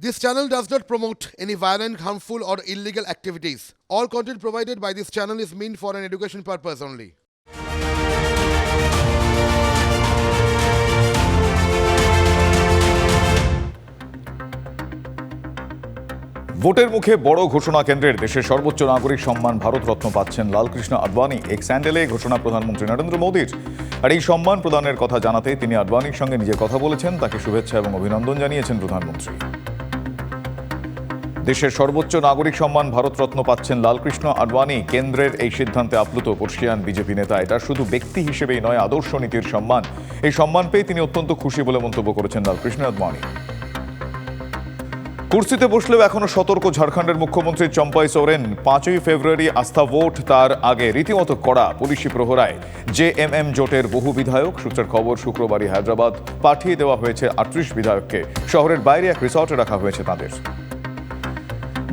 This channel does not promote any violent, harmful, or illegal activities. All content provided by this channel is meant for an education purpose only. ভোটের মুখে বড় ঘোষণা কেন্দ্রের দেশের সর্বোচ্চ নাগরিক সম্মান ভারতরত্ন পাচ্ছেন লালকৃষ্ণ আডবাণী এক স্যান্ডেলে ঘোষণা প্রধানমন্ত্রী নরেন্দ্র মোদীর আর এই সম্মান প্রদানের কথা জানাতে তিনি আডবাণীর সঙ্গে নিজে কথা বলেছেন তাকে শুভেচ্ছা এবং অভিনন্দন জানিয়েছেন প্রধানমন্ত্রী দেশের সর্বোচ্চ নাগরিক সম্মান ভারতরত্ন পাচ্ছেন লালকৃষ্ণ আডবাণী। কেন্দ্রের এই সিদ্ধান্তে আপ্লুত পর্ষিয়ান বিজেপি নেতা। এটা শুধু ব্যক্তি হিসেবেই নয়, আদর্শ নীতির সম্মান। এই সম্মান পেয়ে তিনি অত্যন্ত খুশি বলে মন্তব্য করেছেন লালকৃষ্ণ আডবাণী। কুর্সিতে বসলেও এখনও সতর্ক ঝাড়খণ্ডের মুখ্যমন্ত্রী চম্পাই সোরেন পাঁচই ফেব্রুয়ারি আস্থা ভোট, তার আগে রীতিমতো কড়া পুলিশি প্রহরায়। জে এম এম জোটের বহু বিধায়ক, সূত্রের খবর শুক্রবারই হায়দ্রাবাদ পাঠিয়ে দেওয়া হয়েছে আটত্রিশ বিধায়ককে। শহরের বাইরে এক রিসর্টে রাখা হয়েছে তাদের।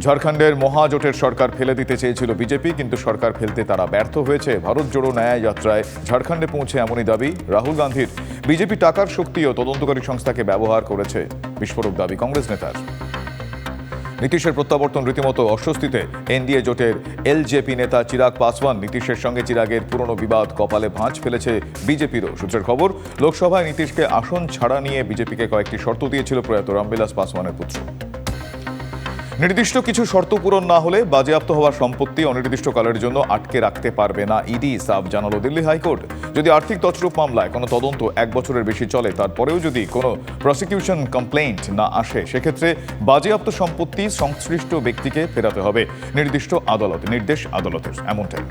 ঝাড়খণ্ডের মহাজোটের সরকার ফেলে দিতে চেয়েছিল বিজেপি, কিন্তু সরকার ফেলতে তারা ব্যর্থ হয়েছে। ভারত জোড়ো ন্যায় যাত্রায় ঝাড়খণ্ডে পৌঁছে এমনই দাবি রাহুল গান্ধীর। বিজেপি টাকার শক্তি ও তদন্তকারী সংস্থাকে ব্যবহার করেছে বিস্ফোরক দাবি কংগ্রেস নেতার। নীতিশের প্রত্যাবর্তন রীতিমতো অস্বস্তিতে এনডিএ জোটের এলজেপি নেতা চিরাগ পাসওয়ান নীতিশের সঙ্গে চিরাগের পুরনো বিবাদ কপালে ভাঁজ ফেলেছে বিজেপিরও সূত্রের খবর। লোকসভায় নীতিশকে আসন ছাড়া নিয়ে বিজেপিকে কয়েকটি শর্ত দিয়েছিল প্রয়াত রামবিলাস পাসওয়ানের পুত্র। নির্দিষ্ট কিছু শর্ত পূরণ না হলে বাজেয়াপ্ত হওয়ার সম্পত্তি অনির্দিষ্টকালের জন্য আটকে রাখতে পারবে না ইডি, সাব জানালো দিল্লি হাইকোর্ট। যদি আর্থিক তছরূপ মামলায় কোনো তদন্ত এক বছরের বেশি চলে, তারপরেও যদি কোনো প্রসিকিউশন কমপ্লেইন্ট না আসে, সেক্ষেত্রে বাজেয়াপ্ত সম্পত্তি সংশ্লিষ্ট ব্যক্তিকে ফেরাতে হবে। নির্দিষ্ট আদালত, নির্দেশ আদালতের, এমনটাই।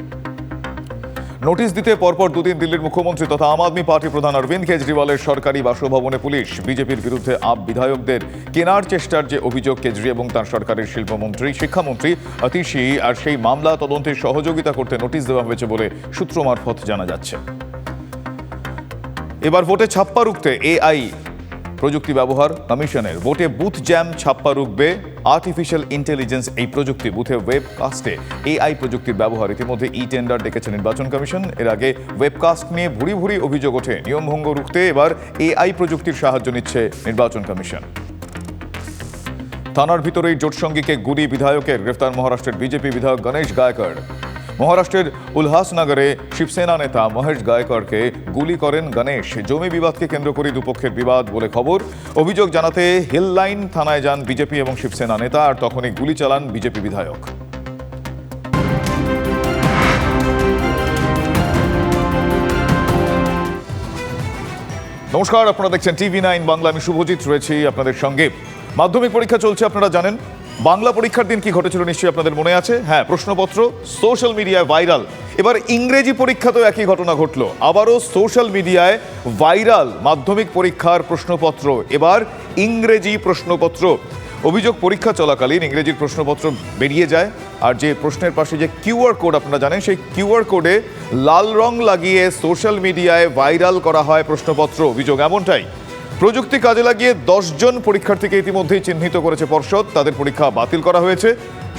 নোটিশ দিতে পরপর দুদিন দিল্লির মুখ্যমন্ত্রী তথা আম আদমি পার্টি প্রধান অরবিন্দ কেজরিওয়ালের সরকারি বাসভবনে পুলিশ, বিজেপির বিরুদ্ধে আপ বিধায়কদের কেনার চেষ্টার যে অভিযোগ কেজরি এবং তার সরকারের শিল্পমন্ত্রী, শিক্ষামন্ত্রী অতিশি, আর সেই মামলা তদন্তে সহযোগিতা করতে নোটিশ দেওয়া হয়েছে বলে সূত্র মারফত জানা যাচ্ছে। এবার ভোটে ছাপ্পা রুখতে এআই প্রযুক্তি ব্যবহার কমিশনের ভোটে বুথ জ্যাম ছাপ্পা রুখবে আর্টিফিশিয়াল ইন্টেলিজেন্স এই প্রযুক্তি বুথে ওয়েবকাস্টে এআই প্রযুক্তির ব্যবহার। ইতিমধ্যে ই টেন্ডার ডেকেছে নির্বাচন কমিশন। এর আগে ওয়েবকাস্ট নিয়ে ভুরি ভুরি অভিযোগ ওঠে। নিয়মভঙ্গ রুখতে এবার এআই প্রযুক্তির সাহায্য নিচ্ছে নির্বাচন কমিশন। থানার ভিতরেই জোটসঙ্গীকে গুলি, বিধায়কের গ্রেফতার। মহারাষ্ট্রের বিজেপি বিধায়ক গণেশ গায়কর মহারাষ্ট্রের উলহাসনগরে শিবসেনা নেতা মহেশ গায়করকে গুলি করেন গণেশ। জমি বিবাদকে কেন্দ্র করে দুপক্ষের বিবাদ বলে খবর। অভিযোগ জানাতে হিল লাইন থানায় যান বিজেপি এবং শিবসেনা নেতা, আর তখনই গুলি চালান বিজেপি বিধায়ক। নমস্কার, আপনারা দেখছেন টিভি নাইন বাংলা। আমি শুভজিৎ রয়েছি আপনাদের সঙ্গে। মাধ্যমিক পরীক্ষা চলছে, আপনারা জানেন। বাংলা পরীক্ষার দিন কি ঘটেছিল নিশ্চয়ই আপনাদের মনে আছে? হ্যাঁ প্রশ্নপত্র সোশ্যাল মিডিয়ায় ভাইরাল এবার ইংরেজি পরীক্ষাতেও একই ঘটনা ঘটলো। আবারও সোশ্যাল মিডিয়ায় ভাইরাল মাধ্যমিক পরীক্ষার প্রশ্নপত্র। এবার ইংরেজি প্রশ্নপত্র। অভিযোগ পরীক্ষা চলাকালীন ইংরেজির প্রশ্নপত্র বেরিয়ে যায়। আর যে প্রশ্নের পাশে যে কিউআর কোড আপনারা জানেন, সেই কিউআর কোডে লাল রং লাগিয়ে সোশ্যাল মিডিয়ায় ভাইরাল করা হয় প্রশ্নপত্র। অভিযোগ এমনটাই। প্রযুক্তি কাজে লাগিয়ে জন পরীক্ষার্থীকে ইতিমধ্যেই চিহ্নিত করেছে পর্ষদ। তাদের পরীক্ষা বাতিল করা হয়েছে।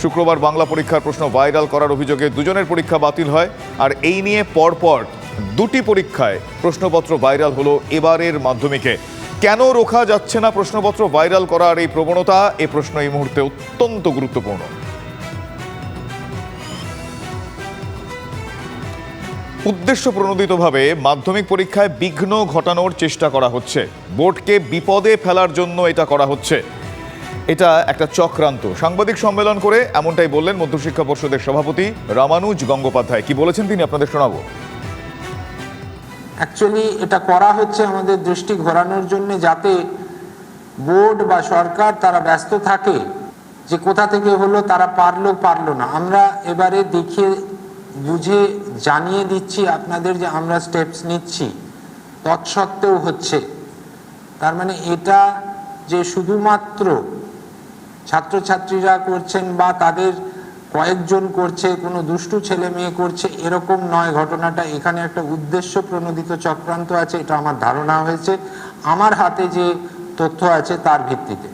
শুক্রবার বাংলা পরীক্ষার প্রশ্ন ভাইরাল করার অভিযোগে দুজনের পরীক্ষা বাতিল হয়। আর এই নিয়ে পরপর দুটি পরীক্ষায় প্রশ্নপত্র ভাইরাল হলো এবারের মাধ্যমিকে। কেন রোখা যাচ্ছে না প্রশ্নপত্র ভাইরাল করার এই প্রবণতা? এ প্রশ্ন এই মুহূর্তে অত্যন্ত গুরুত্বপূর্ণ। উদ্দেশ্য প্রণোদিতভাবে মাধ্যমিক পরীক্ষায় বিঘ্ন ঘটানোর চেষ্টা করা হচ্ছে। বোর্ডকে বিপদে ফেলার জন্য এটা করা হচ্ছে। এটা একটা চক্রান্ত। সাংবাদিক সম্মেলন করে এমনটাই বললেন মধ্যশিক্ষা পর্ষদের সভাপতি রামানুজ গঙ্গোপাধ্যায়। কি বলেছেন তিনি? আপনাদের শোনাবো। অ্যাকচুয়ালি এটা করা হচ্ছে আমাদের দৃষ্টি ঘোরানোর জন্য যাতে বোর্ড বা সরকার তারা ব্যস্ত থাকে যে কোথা থেকে হলো, তারা পারল পারল না। আমরা এবারে দেখিয়ে বুঝে জানিয়ে দিচ্ছি আপনাদের যে আমরা স্টেপস নিচ্ছি। তৎসত্ত্বেও হচ্ছে। তার মানে এটা যে শুধুমাত্র ছাত্রছাত্রীরা করছেন বা তাদের কয়েকজন করছে, কোনো দুষ্টু ছেলে মেয়ে করছে, এরকম নয় ঘটনাটা। এখানে একটা উদ্দেশ্য প্রণোদিত চক্রান্ত আছে, এটা আমার ধারণা হয়েছে। আমার হাতে যে তথ্য আছে তার ভিত্তিতে।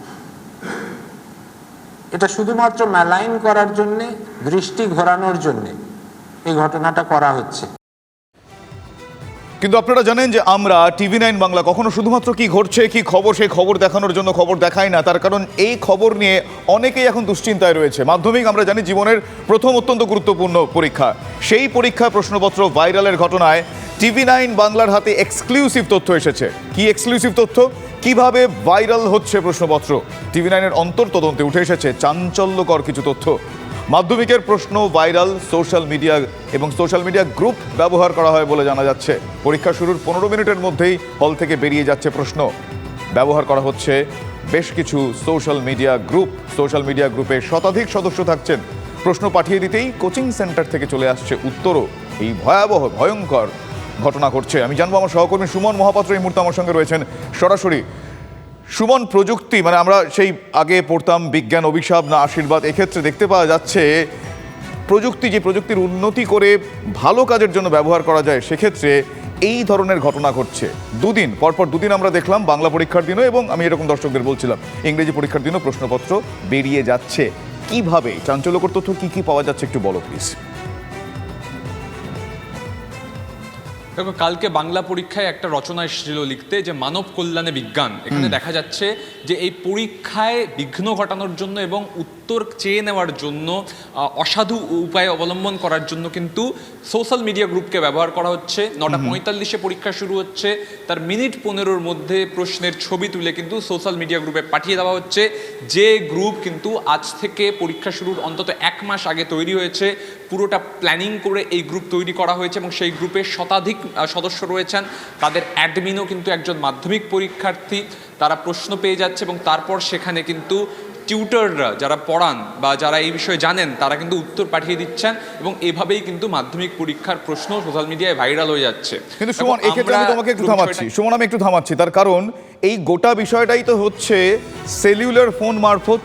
এটা শুধুমাত্র ম্যালাইন করার জন্যে, দৃষ্টি ঘোরানোর জন্যে। এই ঘটনাটা করা হচ্ছে। কিন্তু আপনারা জানেন যে আমরা টিভি নাইন বাংলা কখনো শুধুমাত্র কি ঘটছে, কি খবর, সেই খবর দেখানোর জন্য খবর দেখাই না। তার কারণ এই খবর নিয়ে অনেকেই এখন দুশ্চিন্তায় রয়েছে। মাধ্যমিক আমরা জানি জীবনের প্রথম অত্যন্ত গুরুত্বপূর্ণ পরীক্ষা। সেই পরীক্ষায় প্রশ্নপত্র ভাইরালের ঘটনায় টিভি নাইন বাংলার হাতে এক্সক্লুসিভ তথ্য এসেছে। কি এক্সক্লুসিভ তথ্য? কীভাবে ভাইরাল হচ্ছে প্রশ্নপত্র? টিভি নাইনের অন্তর তদন্তে উঠে এসেছে চাঞ্চল্যকর কিছু তথ্য। মাধ্যমিকের প্রশ্ন ভাইরাল সোশ্যাল মিডিয়া এবং সোশ্যাল মিডিয়া গ্রুপ ব্যবহার করা হয় বলে জানা যাচ্ছে। পরীক্ষা শুরুর পনেরো মিনিটের মধ্যেই হল থেকে বেরিয়ে যাচ্ছে প্রশ্ন। ব্যবহার করা হচ্ছে বেশ কিছু social media group. Social media গ্রুপে শতাধিক সদস্য থাকছেন। প্রশ্ন পাঠিয়ে দিতেই কোচিং সেন্টার থেকে চলে আসছে উত্তরও। এই ভয়াবহ, ভয়ঙ্কর ঘটনা ঘটছে। আমি জানব আমার সহকর্মী সুমন মহাপাত্র এই মুহূর্তে আমার সঙ্গে রয়েছেন। সরাসরি সুমন, প্রযুক্তি মানে আমরা সেই আগে পড়তাম বিজ্ঞান, অভিশাপ, না আশীর্বাদ, এক্ষেত্রে দেখতে পাওয়া যাচ্ছে প্রযুক্তি, যে প্রযুক্তির উন্নতি করে ভালো কাজের জন্য ব্যবহার করা যায়, সেক্ষেত্রে এই ধরনের ঘটনা ঘটছে। দুদিন, পরপর দুদিন আমরা দেখলাম বাংলা পরীক্ষার দিনও এবং আমি এরকম দর্শকদের বলছিলাম, ইংরেজি পরীক্ষার দিনও প্রশ্নপত্র বেরিয়ে যাচ্ছে। কীভাবে? চাঞ্চল্যকর তথ্য কী কী পাওয়া যাচ্ছে একটু বলো প্লিজ দেখো কালকে বাংলা পরীক্ষায় একটা রচনা এসেছিল লিখতে যে মানব কল্যাণে বিজ্ঞান। এখানে দেখা যাচ্ছে যে এই পরীক্ষায় বিঘ্ন ঘটানোর জন্য এবং উত্তর চেয়ে নেওয়ার জন্য অসাধু উপায় অবলম্বন করার জন্য কিন্তু সোশ্যাল মিডিয়া গ্রুপকে ব্যবহার করা হচ্ছে। নটা পঁয়তাল্লিশে পরীক্ষা শুরু হচ্ছে। তার মিনিট পনেরোর মধ্যে প্রশ্নের ছবি তুলে কিন্তু সোশ্যাল মিডিয়া গ্রুপে পাঠিয়ে দেওয়া হচ্ছে। যে গ্রুপ কিন্তু আজ থেকে পরীক্ষা শুরুর অন্তত এক মাস আগে তৈরি হয়েছে। পুরোটা প্ল্যানিং করে এই গ্রুপ তৈরি করা হয়েছে এবং সেই গ্রুপে শতাধিক সদস্য রয়েছেন। তাদের অ্যাডমিনও কিন্তু একজন মাধ্যমিক পরীক্ষার্থী। তারা প্রশ্ন পেয়ে যাচ্ছে এবং তারপর সেখানে কিন্তু টিউটাররা যারা পড়ান বা যারা এই বিষয়ে জানেন তারা কিন্তু উত্তর পাঠিয়ে দিচ্ছেন এবং এভাবেই কিন্তু মাধ্যমিক পরীক্ষার প্রশ্ন সোশ্যাল মিডিয়ায় ভাইরাল হয়ে যাচ্ছে। কিন্তু সুমন এক্ষেত্রে আমি তোমাকে একটু থামাচ্ছি। সুমন আমি একটু থামাচ্ছি। তার কারণ এই গোটা বিষয়টাই তো হচ্ছে সেলুলার ফোন মারফত।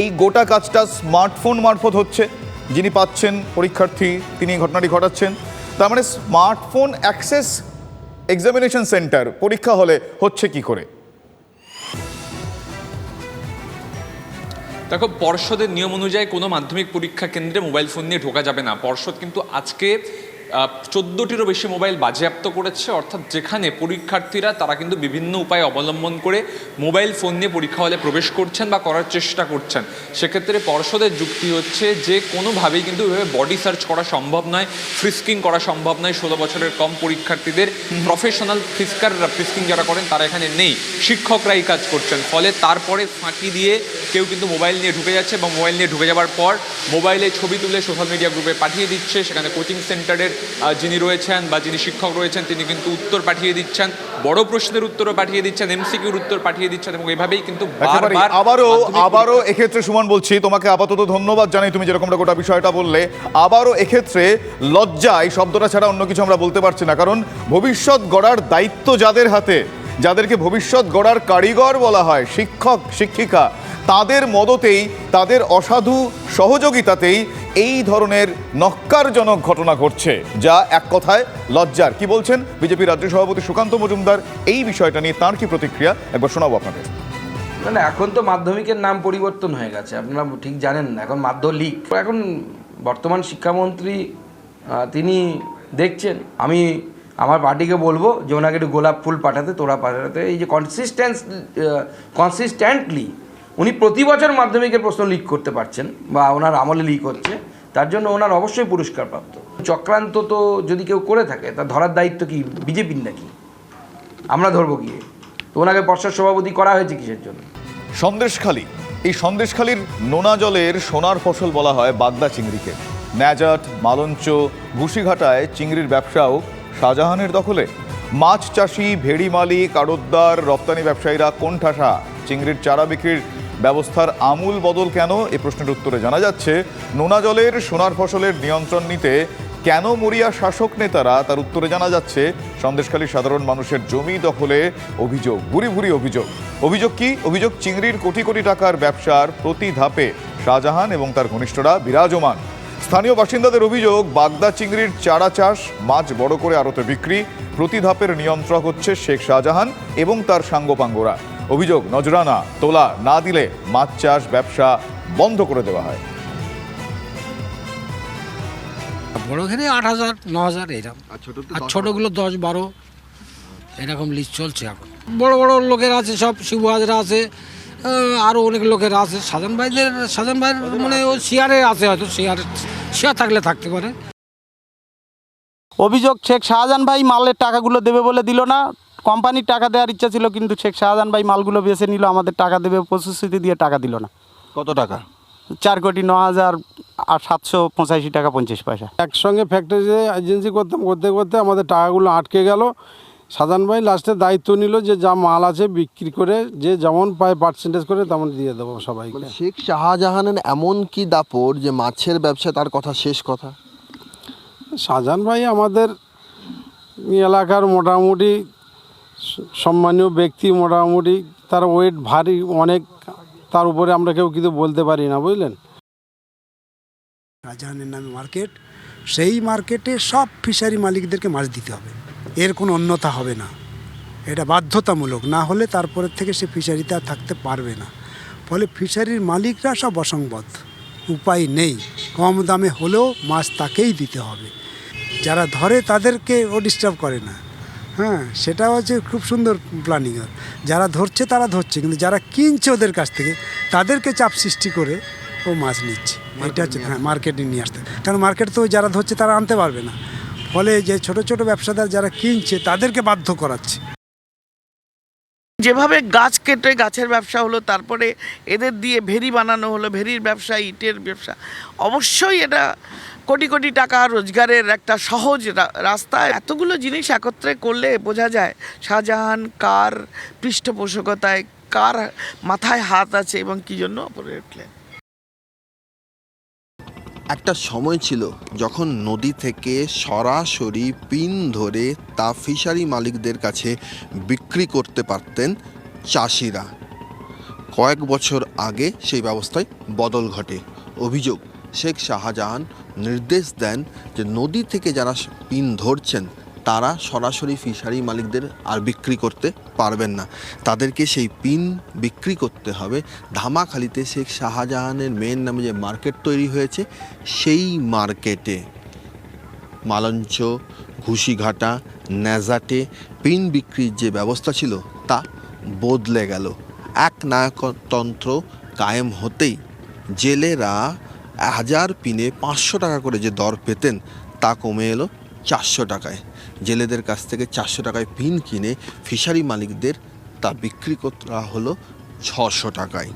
এই গোটা কাজটা স্মার্টফোন মারফত হচ্ছে। যিনি পাচ্ছেন পরীক্ষার্থী, তিনি ঘটনাটি ঘটাচ্ছেন। তার মানে স্মার্টফোন অ্যাক্সেস এক্সামিনেশন সেন্টার, পরীক্ষা হলে হচ্ছে কি করে? দেখো, পর্ষদের নিয়ম অনুযায়ী কোনো মাধ্যমিক পরীক্ষা কেন্দ্রে মোবাইল ফোন নিয়ে ঢোকা যাবে না। পর্ষদ কিন্তু আজকে চোদ্দোটিরও বেশি মোবাইল বাজেয়াপ্ত করেছে, অর্থাৎ যেখানে পরীক্ষার্থীরা তারা কিন্তু বিভিন্ন উপায় অবলম্বন করে মোবাইল ফোন নিয়ে পরীক্ষা হলে প্রবেশ করছেন বা করার চেষ্টা করছেন। সেক্ষেত্রে পর্ষদের যুক্তি হচ্ছে যে কোনোভাবেই কিন্তু এভাবে বডি সার্চ করা সম্ভব নয় ফ্রিস্কিং করা সম্ভব নয়। ষোলো বছরের কম পরীক্ষার্থীদের প্রফেশনাল ফ্রিস্কার ফ্রিস্কিং যারা করেন তারা এখানে নেই। শিক্ষকরাই কাজ করছেন। ফলে তারপরে ফাঁকি দিয়ে কেউ কিন্তু মোবাইল নিয়ে ঢুকে যাচ্ছে এবং মোবাইল নিয়ে ঢুকে যাওয়ার পর মোবাইলে ছবি তুলে সোশ্যাল মিডিয়া গ্রুপে পাঠিয়ে দিচ্ছে। সেখানে কোচিং সেন্টারের যিনি রয়েছেন বা যিনি শিক্ষক রয়েছেন তিনি কিন্তু উত্তর পাঠিয়ে দিচ্ছেন বড় প্রশ্নের উত্তরও পাঠিয়ে দিচ্ছেন এমসিকিউর উত্তর পাঠিয়ে দিচ্ছেন এবং এভাবেই কিন্তু বারবার আবারও আবারও এক্ষেত্রে সুমন বলছি তোমাকে আপাতত ধন্যবাদ জানাই তুমি যেরকমটা গোটা বিষয়টা বললে। আবারও এক্ষেত্রে লজ্জা এই শব্দটা ছাড়া অন্য কিছু আমরা বলতে পারছি না কারণ ভবিষ্যৎ গড়ার দায়িত্ব যাদের হাতে যাদেরকে ভবিষ্যৎ গড়ার কারিগর বলা হয় শিক্ষক শিক্ষিকা তাদের মদতেই, তাদের অসাধু সহযোগিতাতেই এই ধরনের নক্কারজনক ঘটনা ঘটছে। যা এক কথায় লজ্জার। কি বলছেন বিজেপি রাজ্য সভাপতি সুকান্ত মজুমদার? এই বিষয়টা নিয়ে তার কি প্রতিক্রিয়া? একবার শোনাবো আপনাদের। না না, এখন তো মাধ্যমিকের নাম পরিবর্তন হয়ে গেছে। আপনারা ঠিক জানেন না, এখন মাধ্যমিক। এখন বর্তমান শিক্ষামন্ত্রী তিনি দেখছেন। আমি আমার পার্টিকে বলব যে ওনাকে একটু গোলাপ ফুল পাঠাতে তোরা পাঠাতে। এই যে কনসিস্টেন্স কনসিস্ট্যান্টলি উনি প্রতি বছর মাধ্যমিকের প্রশ্ন লিক করতে পারছেন বা ওনার আমলে লিক হচ্ছে, তার জন্য ওনার অবশ্যই পুরস্কার প্রাপ্ত চক্রান্ত তো যদি কেউ করে থাকে তা ধরার দায়িত্ব কি? বিজেপির নাকি? আমরা ধরবো গিয়ে। তো ওনাকে পর্ষদ সভাপতি করা হয়েছে কিসের জন্য? সন্দেশখালী। এই সন্দেশখালীর নোনা জলের সোনার ফসল বলা হয় বাগদা চিংড়িকে। ন্যাজাট, মালঞ্চ, ঘুষিঘাটায় চিংড়ির ব্যবসাও শাহজাহানের দখলে। মাছ চাষি ভেড়ি মালিক আড়তদার রপ্তানি ব্যবসায়ীরা কোন ঠাসা চিংড়ির চারা বিক্রির ব্যবস্থার আমূল বদল কেন? এ প্রশ্নের উত্তরে জানা যাচ্ছে, নোনা জলের সোনার ফসলের নিয়ন্ত্রণ নিতে কেন মরিয়া শাসক নেতারা, তার উত্তরে জানা যাচ্ছে, সন্দেশখালী সাধারণ মানুষের জমি দখলে অভিযোগ, ভুরি ভুরি অভিযোগ। অভিযোগ কি? অভিযোগ চিংড়ির কোটি কোটি টাকার ব্যবসার প্রতি ধাপে শাহজাহান এবং তার ঘনিষ্ঠরা বিরাজমান। স্থানীয় বাসিন্দাদের অভিযোগ, বাগদা চিংড়ির চারা চাষ, মাছ বড় করে আড়তে বিক্রি, প্রতি ধাপের নিয়ন্ত্রক হচ্ছে শেখ শাহজাহান এবং তার সাঙ্গপাঙ্গরা। অভিযোগ নজরানা তোলা না দিলে মাছ চাষ ব্যবসা বন্ধ করে দেওয়া হয়। বড় ঘেরে আট হাজার ন হাজার এরকম। আর ছোট আর ছোটোগুলো দশ বারো এরকম লিস্ট চলছে এখন। বড় বড় লোকের আছে সব শিবু হাজরা আছে আরও অনেক লোকের আছে। সাজান ভাইদের সাজান ভাইয়ের মানে ও শেয়ারে আছে হয়তো শেয়ার শেয়ার থাকলে থাকতে পারে। অভিযোগ শেখ শাহজাহান ভাই মালের টাকাগুলো দেবে বলে দিল না। কোম্পানির টাকা দেওয়ার ইচ্ছা ছিল কিন্তু শেখ শাহজাহান ভাই মালগুলো বেছে নিল আমাদের টাকা দেবে প্রতিশ্রুতি দিয়ে টাকা দিল না। কত টাকা? চার কোটি ন হাজার আর সাতশো পঁচাশি টাকা পঞ্চাশ পয়সা। একসঙ্গে ফ্যাক্টরিতে এজেন্সি করতাম করতে করতে আমাদের টাকাগুলো আটকে গেল। সাধারণ ভাই লাস্টে দায়িত্ব নিল যে যা মাল আছে বিক্রি করে যে যেমন পায় পার্সেন্টেজ করে তেমন দিয়ে দেবো সবাইকে। মানে শেখ শাহজাহানের এমন কি দাপট যে মাছের ব্যবসা তার কথা শেষ কথা? শাহজাহান ভাই আমাদের এলাকার মোটামুটি সম্মানীয় ব্যক্তি মোটামুটি তার ওয়েট ভারী অনেক, তার উপরে আমরা কেউ কিছু বলতে পারি না, বুঝলেন? শাহজাহানের নামে মার্কেট, সেই মার্কেটে সব ফিশারি মালিকদেরকে মাছ দিতে হবে। এর কোনো অন্যতা হবে না। এটা বাধ্যতামূলক, না হলে তারপরের থেকে সে ফিশারিতে আর থাকতে পারবে না। ফলে ফিশারির মালিকরা সব অসংবদ্ধ। উপায় নেই। কম দামে হলেও মাছ তাকেই দিতে হবে। যারা ধরে তাদেরকে ও ডিস্টার্ব করে না। হ্যাঁ সেটা হচ্ছে খুব সুন্দর প্ল্যানিং যারা ধরছে তারা ধরছে কিন্তু যারা কিনছে ওদের কাছ থেকে তাদেরকে চাপ সৃষ্টি করে ও মাছ নিচ্ছে। এটা হচ্ছে হ্যাঁ মার্কেটে নিয়ে আসতে। কারণ মার্কেট তো যারা ধরছে তারা আনতে পারবে না। ফলে যে ছোট ছোট ব্যবসাদার যারা কিনছে তাদেরকে বাধ্য করাচ্ছে। যেভাবে গাছ কেটে গাছের ব্যবসা হলো তারপরে এদের দিয়ে ভেরি বানানো হলো ভেরির ব্যবসা ইটের ব্যবসা অবশ্যই এটা কোটি কোটি টাকা রোজগারের একটা সহজ রাস্তা। এতগুলো জিনিস একত্রে করলে বোঝা যায় শাহজাহান কার পৃষ্ঠপোষকতায়, কার মাথায় হাত আছে এবং কী জন্য ওপরে উঠলেন? একটা সময় ছিল যখন নদী থেকে সরাসরি পিন ধরে তা ফিশারি মালিকদের কাছে বিক্রি করতে পারতেন চাষিরা। কয়েক বছর আগে সেই ব্যবস্থায় বদল ঘটে। অভিযোগ, শেখ শাহজাহান নির্দেশ দেন যে নদী থেকে যারা পিন ধরছেন, তারা সরাসরি ফিশারি মালিকদের আর বিক্রি করতে পারবেন না। তাদেরকে সেই পিন বিক্রি করতে হবে। ধামাখালিতে শেখ শাহজাহানের মেন নামে যে মার্কেট তৈরি হয়েছে, সেই মার্কেটে মালঞ্চ, ঘুষিঘাটা, ন্যাজাটে পিন বিক্রির যে ব্যবস্থা ছিল, তা বদলে গেল। এক নায়কতন্ত্র কায়েম হতেই জেলেরা হাজার পিনে পাঁচশো টাকা করে যে দর পেতেন, তা কমে এলো চারশো টাকায়। জেলেদের কাছ থেকে চারশো টাকায় পিন কিনে ফিশারি মালিকদের তা বিক্রি করা হলো ছশো টাকায়।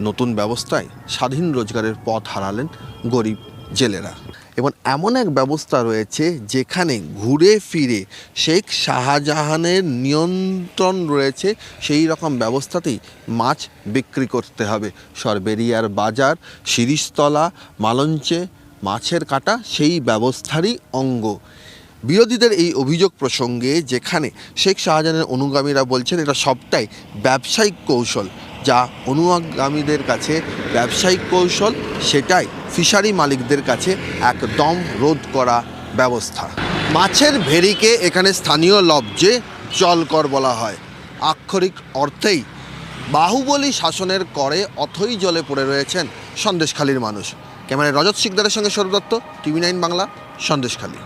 নতুন ব্যবস্থায় স্বাধীন রোজগারের পথ হারালেন গরিব জেলেরা। এবং এমন এক ব্যবস্থা রয়েছে যেখানে ঘুরে ফিরে শেখ শাহজাহানের নিয়ন্ত্রণ রয়েছে, সেই রকম ব্যবস্থাতেই মাছ বিক্রি করতে হবে। সরবেরিয়ার বাজার শিরিষতলা মালঞ্চে মাছের কাটা, সেই ব্যবস্থারই অঙ্গ। বিরোধীদের এই অভিযোগ প্রসঙ্গে যেখানে শেখ শাহজাহানের অনুগামীরা বলছেন, এটা সবটাই ব্যবসায়িক কৌশল। যা অনুগামীদের কাছে ব্যবসায়িক কৌশল, সেটাই ফিশারি মালিকদের কাছে একদম রোধ করা ব্যবস্থা। মাছের ভেরিকে এখানে স্থানীয় লব্জে জলকর বলা হয়। আক্ষরিক অর্থেই বাহুবলী শাসনের করে অথই জলে পড়ে রয়েছেন সন্দেশখালীর মানুষ। ক্যামেরায় রজত শিকদারের সঙ্গে সৌরভ টিভি নাইন বাংলা, সন্দেশখালী।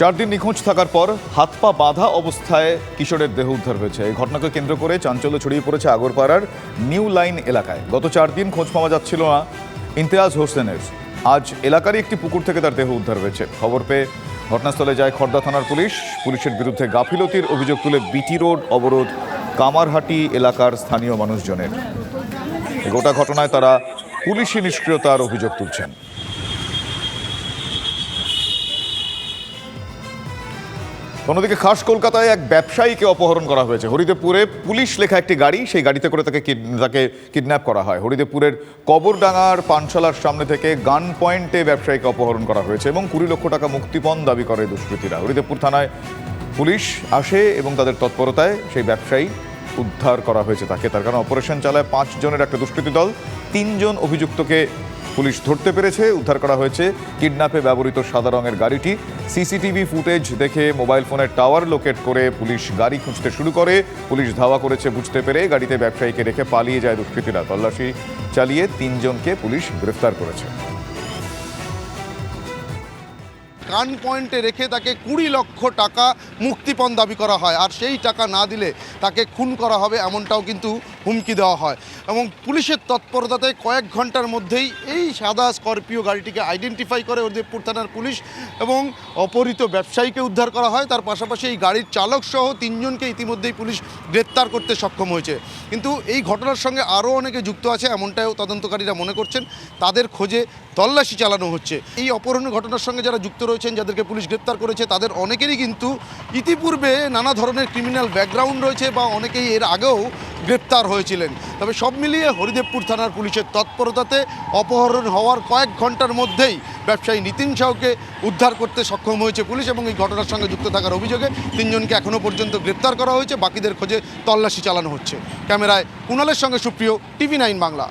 চার দিন নিখোঁজ থাকার পর হাত পা বাঁধা অবস্থায় কিশোরের দেহ উদ্ধার হয়েছে। এই ঘটনাকে কেন্দ্র করে চাঞ্চল্য ছড়িয়ে পড়েছে আগরপাড়ার নিউ লাইন এলাকায়। গত চার দিন খোঁজ পাওয়া যাচ্ছিল না ইমতিয়াজ হোসেনের। আজ এলাকারই একটি পুকুর থেকে তার দেহ উদ্ধার হয়েছে। খবর পেয়ে ঘটনাস্থলে যায় খর্দা থানার পুলিশ। পুলিশের বিরুদ্ধে গাফিলতির অভিযোগ তুলে বিটি রোড অবরোধ কামারহাটি এলাকার স্থানীয় মানুষজনের। গোটা ঘটনায় তারা পুলিশি নিষ্ক্রিয়তার অভিযোগ তুলছেন। অন্যদিকে খাস কলকাতায় এক ব্যবসায়ীকে অপহরণ করা হয়েছে। হরিদেবপুরে পুলিশ লেখা একটি গাড়ি, সেই গাড়িতে করে তাকে তাকে কিডন্যাপ করা হয়। হরিদেবপুরের কবরডাঙ্গার পানশালার সামনে থেকে গান পয়েন্টে ব্যবসায়ীকে অপহরণ করা হয়েছে এবং কুড়ি লক্ষ টাকা মুক্তিপণ দাবি করে দুষ্কৃতীরা। হরিদেবপুর থানায় পুলিশ আসে এবং তাদের তৎপরতায় সেই ব্যবসায়ী উদ্ধার করা হয়েছে তাকে। তার কারণে অপারেশন চালায় পাঁচ জনের একটা দুষ্কৃতী দল। তিনজন অভিযুক্তকে পুলিশ ধরতে পেরেছে, উদ্ধার করা হয়েছে। কিডন্যাপে ব্যবহৃত সাদা রঙের গাড়িটি। সিসিটিভি ফুটেজ দেখে মোবাইল ফোনের টাওয়ার লোকেট করে পুলিশ গাড়ি খুঁজতে শুরু করে। পুলিশ ধাওয়া করেছে বুঝতে পেরে, গাড়িতে ব্যবসায়ীকে রেখে পালিয়ে যায় দুষ্কৃতীরা। তল্লাশি চালিয়ে তিনজনকে পুলিশ গ্রেফতার করেছে। কান পয়েন্টে রেখে তাকে কুড়ি লক্ষ টাকা মুক্তিপণ দাবি করা হয়। আর সেই টাকা না দিলে তাকে খুন করা হবে এমনটাও কিন্তু হুমকি দেওয়া হয় এবং পুলিশের তৎপরতাতে কয়েক ঘণ্টার মধ্যেই এই সাদা স্করপিও গাড়িটিকে আইডেন্টিফাই করে হরিদেবপুর থানার পুলিশ এবং অপহৃত ব্যবসায়ীকে উদ্ধার করা হয়। তার পাশাপাশি এই গাড়ির চালক সহ তিনজনকে ইতিমধ্যেই পুলিশ গ্রেপ্তার করতে সক্ষম হয়েছে। কিন্তু এই ঘটনার সঙ্গে আরও অনেকে যুক্ত আছে, এমনটাও তদন্তকারীরা মনে করছেন, তাদের খোঁজে তল্লাশি চালানো হচ্ছে। এই অপহরণ ঘটনার সঙ্গে যারা যুক্ত রয়েছেন, যাদেরকে পুলিশ গ্রেপ্তার করেছে, তাদের অনেকেরই কিন্তু ইতিপূর্বে নানা ধরনের ক্রিমিনাল ব্যাকগ্রাউন্ড রয়েছে বা অনেকেই এর আগেও গ্রেপ্তার হয়েছিলেন। তবে সব মিলিয়ে হরিদেবপুর থানার পুলিশের তৎপরতাতে অপহরণ হওয়ার কয়েক ঘণ্টার মধ্যেই ব্যবসায়ী নিতিন সাউকে উদ্ধার করতে সক্ষম হয়েছে পুলিশ এবং এই ঘটনার সঙ্গে যুক্ত থাকার অভিযোগে তিনজনকে এখনও পর্যন্ত গ্রেপ্তার করা হয়েছে। বাকিদের খোঁজে তল্লাশি চালানো হচ্ছে। ক্যামেরায় কুণালের সঙ্গে সুপ্রিয়, টিভি নাইন বাংলা।